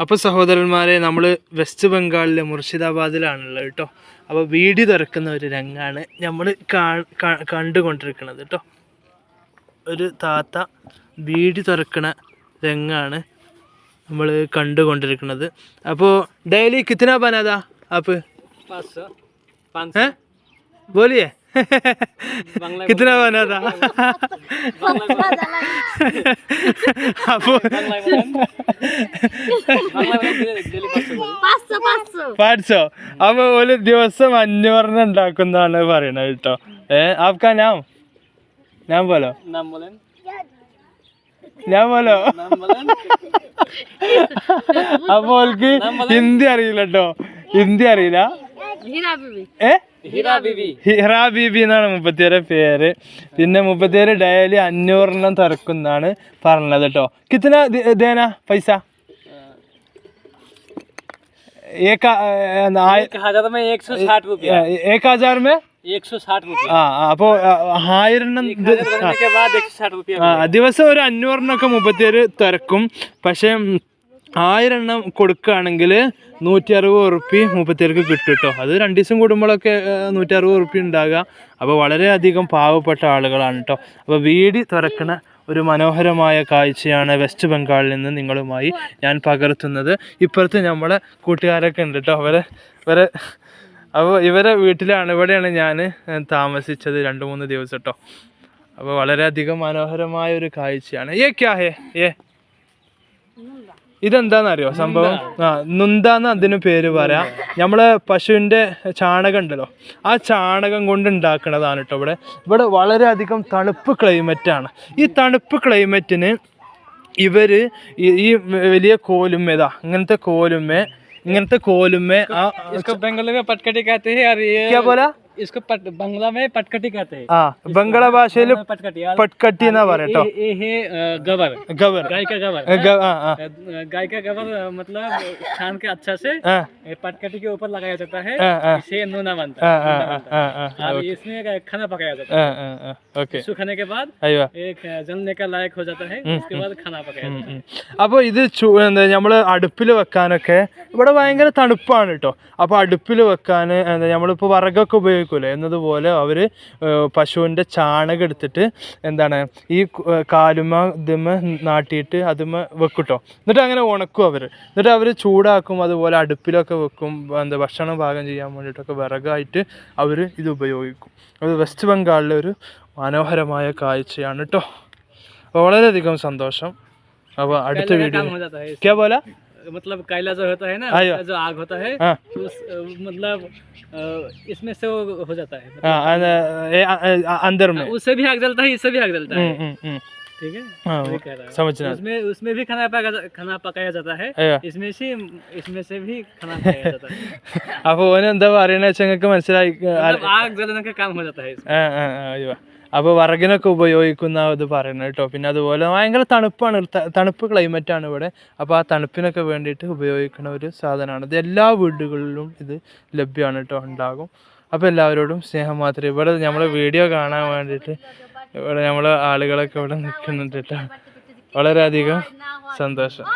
അപ്പോൾ സഹോദരന്മാരെ നമ്മൾ വെസ്റ്റ് ബംഗാളിലെ മുർഷിദാബാദിലാണുള്ളത് കേട്ടോ അപ്പോൾ വീടി തുറക്കുന്ന ഒരു രംഗാണ് നമ്മൾ കണ്ടുകൊണ്ടിരിക്കുന്നത് കേട്ടോ ഒരു താത്ത വീടി തുറക്കണ രംഗാണ് നമ്മൾ കണ്ടുകൊണ്ടിരിക്കുന്നത്. അപ്പോൾ ഡെയിലി കിത്തന പനാതാ ആപ്പ്. ബോലിയേ कितना बना था അപ്പോൾ पाचशे पाचशे പാടിച്ചോ അപ്പൊ ഒരു ദിവസം അഞ്ഞൂറിന് ഉണ്ടാക്കുന്നതാണ് പറയണത് കേട്ടോ ഏ ആപ്കാ നാം ഞാൻ പോലോ नाम बोलें ഞാൻ പോലോ नाम बोलें അപ്പൊ ഓൾക്ക് ഹിന്ദി അറിയില്ല കേട്ടോ ഹിന്ദി അറിയില്ല हिरा बीबी ഏ हीरा बीबी ഹിറ ബീബി എന്നാണ് മുപ്പത്തിയേരെ പേര് പിന്നെ മുപ്പത്തിയേര് ഡെയിലി അഞ്ഞൂറെണ്ണം തുറക്കുന്നതാണ് പറഞ്ഞത് കേട്ടോ കിത്തന ദി- ദേന പൈസ एक एक हजार में एक सौ साठ रुपया एक हजार में एक सौ साठ रुपया ആ അപ്പോ ആയിരെണ്ണം एक हजार करने के बाद एक सौ साठ रुपया ആ ദിവസം ഒരു അഞ്ഞൂറെണ്ണമൊക്കെ മുപ്പത്തിയേര് തിരക്കും പക്ഷേ ഉം, ആയിരെണ്ണം കൊടുക്കുകയാണെങ്കിൽ നൂറ്റി അറുപത് ഉറുപ്പി മുപ്പത്തിയേർക്ക് കിട്ടും കേട്ടോ. അത് രണ്ട് ദിവസം കൂടുമ്പോഴൊക്കെ നൂറ്റി അറുപത് ഉറുപ്പി ഉണ്ടാകുക അപ്പോൾ വളരെയധികം പാവപ്പെട്ട ആളുകളാണ് കേട്ടോ. അപ്പോൾ വീടി തുറക്കുന്ന ഒരു മനോഹരമായ കാഴ്ചയാണ് വെസ്റ്റ് ബംഗാളിൽ നിന്ന് നിങ്ങളുമായി ഞാൻ പകർത്തുന്നത്. ഇപ്പുറത്ത് നമ്മളെ കൂട്ടുകാരൊക്കെ ഉണ്ട് കേട്ടോ. അവരെ ഇവരെ അപ്പോൾ ഇവരെ വീട്ടിലാണ് ഇവിടെയാണ് ഞാൻ താമസിച്ചത് രണ്ട് മൂന്ന് ദിവസം കേട്ടോ. അപ്പോൾ വളരെയധികം മനോഹരമായ ഒരു കാഴ്ചയാണ്. ഏ ക്യാ ഹേ? ഏ? ഇതെന്താന്നറിയോ സംഭവം? ആ നുന്താന്ന് അതിന് പേര് പറയാം. നമ്മളെ പശുവിന്റെ ചാണകം ഉണ്ടല്ലോ ആ ചാണകം കൊണ്ട് ഉണ്ടാക്കുന്നതാണ് കേട്ടോ ഇവിടെ. ഇവിടെ വളരെയധികം തണുപ്പ് ക്ലൈമറ്റാണ്. ഈ തണുപ്പ് ക്ലൈമറ്റിന് ഇവർ ഈ വലിയ കോലുമ്മേതാ ഇങ്ങനത്തെ കോലുമ്മേ ഇങ്ങനത്തെ കോലുമ്മേ ആ ബംഗാളിൽ പട്ടക്കട്ടി കാത്തേ പോലാ? इसको पट, बंगला में पटकटी कहते हैं ആ ബംഗള ഭാഷയിൽ पटकटी और പട്കട്ടി എന്നാ പറയാം കേട്ടോ ये ये है अ, गबर ഗവർ गाय का गबर ആ ആ अ, गाय का गबर अ, मतलब छान के अच्छा से ആ ये पटकटी के ऊपर लगाया जाता है ആ ആ इसे नूना बनता ആ है ആ नूना बनता ആ है। ആ और इसमें खाना पकाया जाता है ആ ആ ആ ഓക്കെ सुखाने के बाद അയ്യോ एक जलने का लायक हो जाता है उसके बाद खाना पकाया जाता है അപ്പോൾ ഇത് ചു എന്താ നമ്മൾ അടുപ്പിൽ വെക്കാനൊക്കെ ഇവിടെ ഭയങ്കര തണുപ്പാണ് കേട്ടോ അപ്പോൾ അടുപ്പിൽ വെക്കാൻ എന്താ നമ്മളിപ്പോൾ വിറകൊക്കെ ഉപയോഗിക്കില്ല എന്നതുപോലെ അവർ പശുവിന്റെ ചാണകം എടുത്തിട്ട് എന്താണ് ഈ കാലുമ ഇതുമ നാട്ടിയിട്ട് അതിമ വെക്കട്ടോ. എന്നിട്ട് അങ്ങനെ ഉണക്കും അവർ എന്നിട്ട് അവർ ചൂടാക്കും അതുപോലെ അടുപ്പിലൊക്കെ വെക്കും എന്താ ഭക്ഷണം പാകം ചെയ്യാൻ വേണ്ടിയിട്ടൊക്കെ വിറകായിട്ട് അവർ ഇത് ഉപയോഗിക്കും. അത് വെസ്റ്റ് ബംഗാളിലെ ഒരു മനോഹരമായ കാഴ്ചയാണ് കേട്ടോ വളരെയധികം സന്തോഷം. അപ്പോൾ അടുത്ത വീഡിയോ ക്യാ പോലെ? मतलब कायला जो होता है ना जो आग होता है हाँ। उस मतलब इसमें से वो हो जाता है मतलब अंदर में। हाँ, उससे भी आग जलता है इससे भी आग जलता है। ठीक है? समझना उसमें उसमें भी खाना पका खाना पकाया जाता है। इसमें से इसमें से भी खाना पकाया जाता है। आप वो ना दवा मतलब आग जलने का काम हो जाता है അപ്പോൾ വറകിനൊക്കെ ഉപയോഗിക്കുന്ന ഇത് പറയുന്നത് കേട്ടോ. പിന്നെ അതുപോലെ ഭയങ്കര തണുപ്പാണ് തണുപ്പ് ക്ലൈമറ്റാണ് ഇവിടെ. അപ്പോൾ ആ തണുപ്പിനൊക്കെ വേണ്ടിയിട്ട് ഉപയോഗിക്കുന്ന ഒരു സാധനമാണ്. ഇത് എല്ലാ വീടുകളിലും ഇത് ലഭ്യമാണ് കേട്ടോ ഉണ്ടാകും. അപ്പോൾ എല്ലാവരോടും സ്നേഹം മാത്രം. ഇവിടെ നമ്മൾ വീഡിയോ കാണാൻ വേണ്ടിയിട്ട് ഇവിടെ നമ്മൾ ആളുകളൊക്കെ ഇവിടെ നിൽക്കുന്നുണ്ട് കേട്ടോ. വളരെയധികം സന്തോഷം.